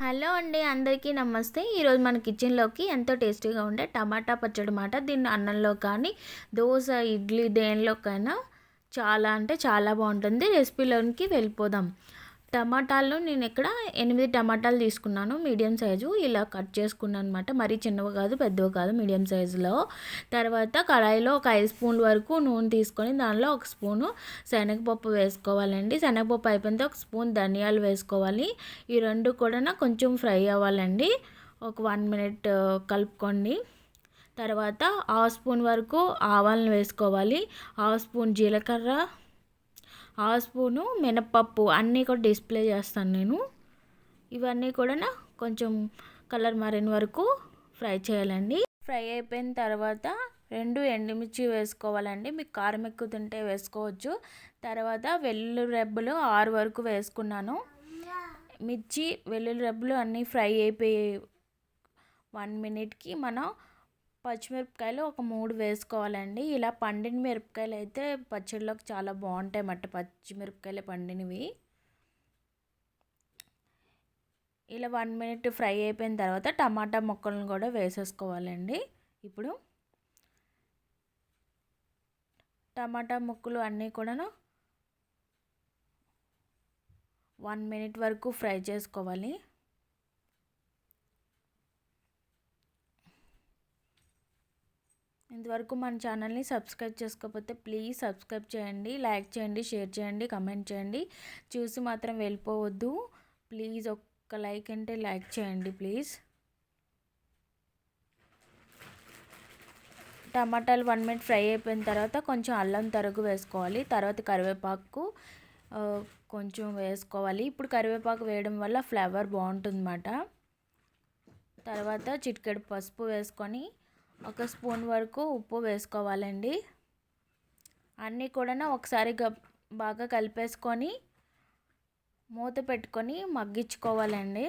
Hello అండి అందరికీ నమస్తే. ఈరోజు మన కిచెన్లోకి ఎంతో టేస్టీగా ఉండే టమాటా పచ్చడి మాట. దీన్ని అన్నంలో కానీ దోశ ఇడ్లీ దేనిలోకైనా చాలా అంటే చాలా బాగుంటుంది. రెసిపీలోనికి వెళ్ళిపోదాం. టమాటాల్లో నేను ఇక్కడ ఎనిమిది టమాటాలు తీసుకున్నాను మీడియం సైజు. ఇలా కట్ చేసుకున్నాను అనమాట మరీ చిన్నవి కాదు పెద్దవి కాదు మీడియం సైజులో. తర్వాత కడాయిలో ఒక ఐదు స్పూన్ల వరకు నూనె తీసుకొని దానిలో ఒక స్పూను శనగపప్పు వేసుకోవాలండి. శనగపప్పు అయిపోయింది. ఒక స్పూన్ ధనియాలు వేసుకోవాలి. ఈ రెండు కూడా కొంచెం ఫ్రై అవ్వాలండి. ఒక వన్ మినిట్ కలుపుకోండి. తర్వాత హాఫ్ స్పూన్ వరకు ఆవాలను వేసుకోవాలి. హాఫ్ స్పూన్ జీలకర్ర ఆ స్పూను మినప్పప్పు అన్నీ కూడా డిస్ప్లే చేస్తాను నేను. ఇవన్నీ కూడా కొంచెం కలర్ మారిన వరకు ఫ్రై చేయాలండి. ఫ్రై అయిపోయిన తర్వాత రెండు ఎండుమిర్చి వేసుకోవాలండి. మీకు కారం ఎక్కువ తింటే వేసుకోవచ్చు. తర్వాత వెల్లుల్లి రెబ్బలు ఆరు వరకు వేసుకున్నాను. మిర్చి వెల్లుల్లి రెబ్బలు అన్నీ ఫ్రై అయిపోయి వన్ మినిట్కి మనం పచ్చిమిరపకాయలు ఒక మూడు వేసుకోవాలండి. ఇలా పండిన మిరపకాయలు అయితే పచ్చడిలోకి చాలా బాగుంటాయి అన్నమాట పచ్చిమిరపకాయలు పండినవి. ఇలా వన్ మినిట్ ఫ్రై అయిపోయిన తర్వాత టమాటా ముక్కలను కూడా వేసేసుకోవాలండి. ఇప్పుడు టమాటా ముక్కలు అన్నీ కూడా వన్ మినిట్ వరకు ఫ్రై చేసుకోవాలి. ఇంతవరకు మన ఛానల్ని సబ్స్క్రైబ్ చేసుకోకపోతే ప్లీజ్ సబ్స్క్రైబ్ చేయండి లైక్ చేయండి షేర్ చేయండి కమెంట్ చేయండి. చూసి మాత్రం వెళ్ళిపోవద్దు. ప్లీజ్ ఒక్క లైక్ అంటే లైక్ చేయండి ప్లీజ్. టమాటాలు వన్ మినిట్ ఫ్రై అయిపోయిన తర్వాత కొంచెం అల్లం తరుగు వేసుకోవాలి. తర్వాత కరివేపాకు కొంచెం వేసుకోవాలి. ఇప్పుడు కరివేపాకు వేయడం వల్ల ఫ్లేవర్ బాగుంటుందన్నమాట. తర్వాత చిటికెడు పసుపు వేసుకొని ఒక స్పూన్ వరకు ఉప్పు వేసుకోవాలండి. అన్నీ కూడా ఒకసారి బాగా కలిపేసుకొని మూత పెట్టుకొని మగ్గించుకోవాలండి.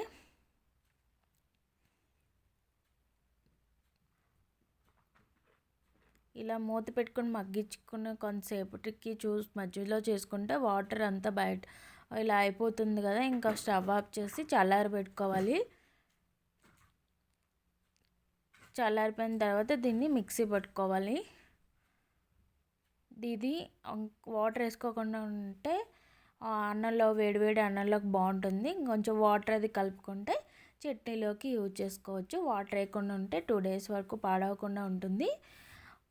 ఇలా మూత పెట్టుకొని మగ్గించుకున్న కొంతసేపటికి చూసి మధ్యలో చేసుకుంటే వాటర్ అంతా బయట ఇలా అయిపోతుంది కదా ఇంకా స్టవ్ ఆఫ్ చేసి చల్లారి పెట్టుకోవాలి చల్లారిపోయిన తర్వాత దీన్ని మిక్సీ పట్టుకోవాలి. ఇది వాటర్ వేసుకోకుండా ఉంటే అన్నంలో వేడివేడి అన్నంలోకి బాగుంటుంది. కొంచెం వాటర్ అది కలుపుకుంటే చట్నీలోకి యూజ్ చేసుకోవచ్చు. వాటర్ వేయకుండా ఉంటే టూ డేస్ వరకు పాడవకుండా ఉంటుంది.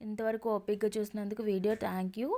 ఇంతవరకు ఓపిక్గా చూసినందుకు వీడియో థ్యాంక్ యూ.